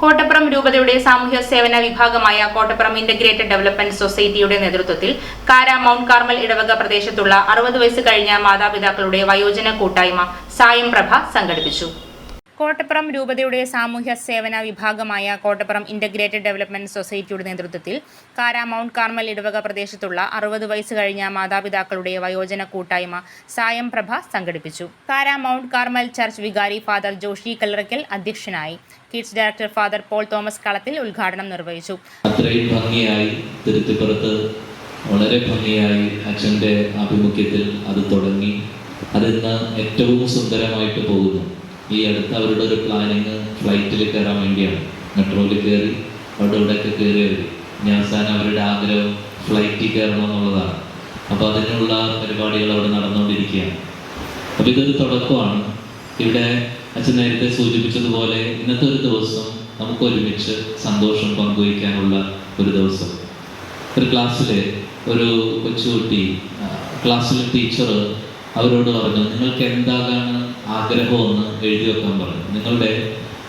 Kottappuram രൂപതയുടെ സാമൂഹ്യ സേവന വിഭാഗമായ കോട്ടപ്പുറം ഇന്റഗ്രേറ്റഡ് ഡെവലപ്മെന്റ് സൊസൈറ്റിയുടെ നേതൃത്വത്തിൽ കാര മൗണ്ട് കാർമൽ ഇടവക പ്രദേശത്തുള്ള അറുപത് വയസ്സ് കഴിഞ്ഞ മാതാപിതാക്കളുടെ വയോജന കൂട്ടായ്മ സായം പ്രഭ സംഘടിപ്പിച്ചു. കോട്ടപ്പുറം രൂപതയുടെ സാമൂഹ്യ സേവന വിഭാഗമായ കോട്ടപ്പുറം ഇന്റഗ്രേറ്റഡ് ഡെവലപ്മെന്റ് സൊസൈറ്റിയുടെ നേതൃത്വത്തിൽ കാര മൗണ്ട് കാർമൽ ഇടവക പ്രദേശത്തുള്ള അറുപത് വയസ്സ് കഴിഞ്ഞ മാതാപിതാക്കളുടെ വയോജന കൂട്ടായ്മ സായം പ്രഭ സംഘടിപ്പിച്ചു. കാര മൗണ്ട് കാർമൽ ചർച്ച് വികാരി ഫാദർ ജോഷി കല്ലറയ്ക്കൽ അധ്യക്ഷനായി. Kids director father Paul Thomas Kalathil ഉദ്ഘാടനം നിർവഹിച്ചു. വളരെ ഭംഗിയായി അച്ഛന്റെ ആഭിമുഖ്യത്തിൽ അത് തുടങ്ങി. അതിന്ന് ഏറ്റവും സുന്ദരമായിട്ട് പോകുന്നു. ഈ അടുത്ത് അവരുടെ ഒരു പ്ലാനിങ് ഫ്ലൈറ്റിൽ കയറാൻ വേണ്ടിയാണ്. മെട്രോയിൽ കയറി അവിടെ ഇവിടെയൊക്കെ കയറി ഞാൻ അവസാനം അവരുടെ ആഗ്രഹം ഫ്ലൈറ്റിൽ കയറണം എന്നുള്ളതാണ്. അപ്പോൾ അതിനുള്ള പരിപാടികൾ അവിടെ നടന്നുകൊണ്ടിരിക്കുകയാണ്. അപ്പോൾ ഇതൊരു തുടക്കമാണ്. ഇവിടെ അച്ഛൻ നേരത്തെ സൂചിപ്പിച്ചതുപോലെ ഇന്നത്തെ ഒരു ദിവസം നമുക്ക് ഒരുമിച്ച് സന്തോഷം പങ്കുവയ്ക്കാനുള്ള ഒരു ദിവസം. ഒരു ക്ലാസ്സിൽ ഒരു കൊച്ചുകുട്ടി ക്ലാസ്സിലെ ടീച്ചർ അവരോട് പറഞ്ഞു നിങ്ങൾക്ക് എന്താകാണ് ആഗ്രഹമെന്ന് എഴുതി വെക്കാൻ പറഞ്ഞു. നിങ്ങളുടെ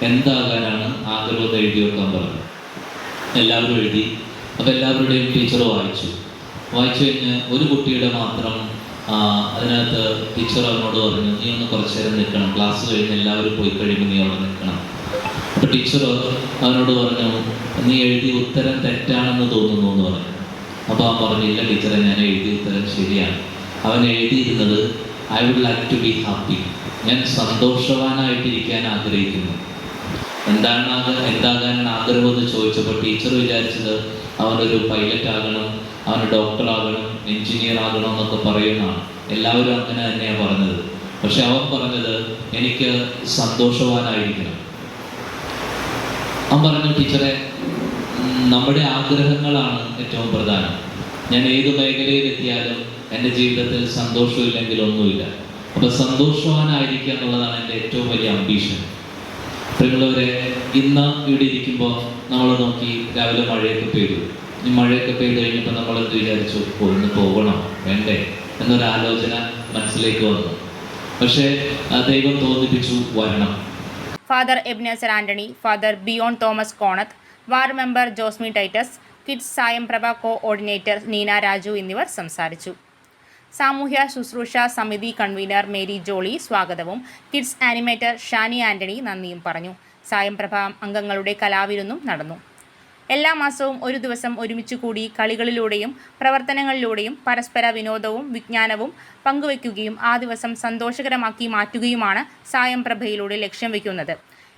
എന്താകാനാണ് ആഗ്രഹം എന്ന് എഴുതി വെക്കാൻ പറഞ്ഞു. എല്ലാവരും എഴുതി. അപ്പോൾ എല്ലാവരുടെയും ടീച്ചർ വായിച്ചു. വായിച്ചു കഴിഞ്ഞ് ഒരു കുട്ടിയുടെ മാത്രം അതിനകത്ത് ടീച്ചർ അവനോട് പറഞ്ഞു നീ ഒന്ന് കുറച്ച് നേരം നിൽക്കണം. ക്ലാസ് കഴിഞ്ഞ് എല്ലാവരും പോയി കഴിയുമ്പോൾ നീ അവിടെ നിൽക്കണം. അപ്പോൾ ടീച്ചർ അവനോട് പറഞ്ഞു നീ എഴുതി ഉത്തരം തെറ്റാണെന്ന് തോന്നുന്നു എന്ന് പറഞ്ഞു. അപ്പോൾ ആ പറഞ്ഞില്ല ടീച്ചറെ ഞാൻ എഴുതിയ ഉത്തരം ശരിയാണ്. അവൻ എഴുതിയിരുന്നത് I would like to be happy ഞാൻ സന്തോഷവാനായിട്ടിരിക്കാൻ ആഗ്രഹിക്കുന്നു. എന്താണ് ആഗ്രഹം എന്താകാൻ ആഗ്രഹം എന്ന് ചോദിച്ചപ്പോൾ ടീച്ചർ വിചാരിച്ചത് അവനൊരു പൈലറ്റ് ആകണം അവന് ഡോക്ടറാകണം എഞ്ചിനീയർ ആകണം എന്നൊക്കെ പറയുന്നതാണ്. എല്ലാവരും അങ്ങനെ തന്നെയാണ് പറഞ്ഞത്. പക്ഷെ അവൻ പറഞ്ഞത് എനിക്ക് സന്തോഷവാനായിരിക്കണം. അവൻ പറഞ്ഞു ടീച്ചറെ നമ്മുടെ ആഗ്രഹങ്ങളാണ് ഏറ്റവും പ്രധാനം. ഞാൻ ഏത് മേഖലയിലെത്തിയാലും എന്റെ ജീവിതത്തിൽ സന്തോഷമില്ലെങ്കിൽ ഒന്നുമില്ല. അപ്പൊ സന്തോഷവാനായിരിക്കുക എന്നുള്ളതാണ് എന്റെ ഏറ്റവും വലിയ അംബീഷൻ പ്രിയമുള്ളവരെ ഇന്ന് ഇവിടെ ഇരിക്കുമ്പോൾ നമ്മൾ നോക്കി രാവിലെ മഴയൊക്കെ പെയ്തു. ഈ മഴയൊക്കെ പെയ്തു കഴിഞ്ഞപ്പോൾ നമ്മൾ എന്ത് വിചാരിച്ചു? ഒന്ന് പോകണം വേണ്ടേ? എന്നൊരു ആലോചന മനസ്സിലേക്ക് വന്നു. പക്ഷേ ദൈവം തോന്നിപ്പിച്ചു വരണം. Father Ebenezer Antony father Biyon Thomas Konath ward member Josmi Titus kids Sayam Prabha coordinator Neena Raju എന്നിവർ സംസാരിച്ചു. സാമൂഹ്യ ശുശ്രൂഷ സമിതി കൺവീനർ മേരി ജോളി സ്വാഗതവും. കിഡ്സ് ആനിമേറ്റർ ഷാനി ആന്റണി നന്ദിയും പറഞ്ഞു. സായം പ്രഭ അംഗങ്ങളുടെ കലാവിരുന്നും നടന്നു. എല്ലാ മാസവും ഒരു ദിവസം ഒരുമിച്ച് കൂടി കളികളിലൂടെയും പ്രവർത്തനങ്ങളിലൂടെയും പരസ്പര വിനോദവും വിജ്ഞാനവും പങ്കുവയ്ക്കുകയും ആ ദിവസം സന്തോഷകരമാക്കി മാറ്റുകയുമാണ് സായം പ്രഭയിലൂടെ ലക്ഷ്യം വയ്ക്കുന്നത്.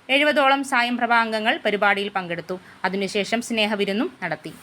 എഴുപതോളം സായം പ്രഭ അംഗങ്ങൾ പരിപാടിയിൽ പങ്കെടുത്തു. അതിനുശേഷം സ്നേഹവിരുന്നും നടത്തി.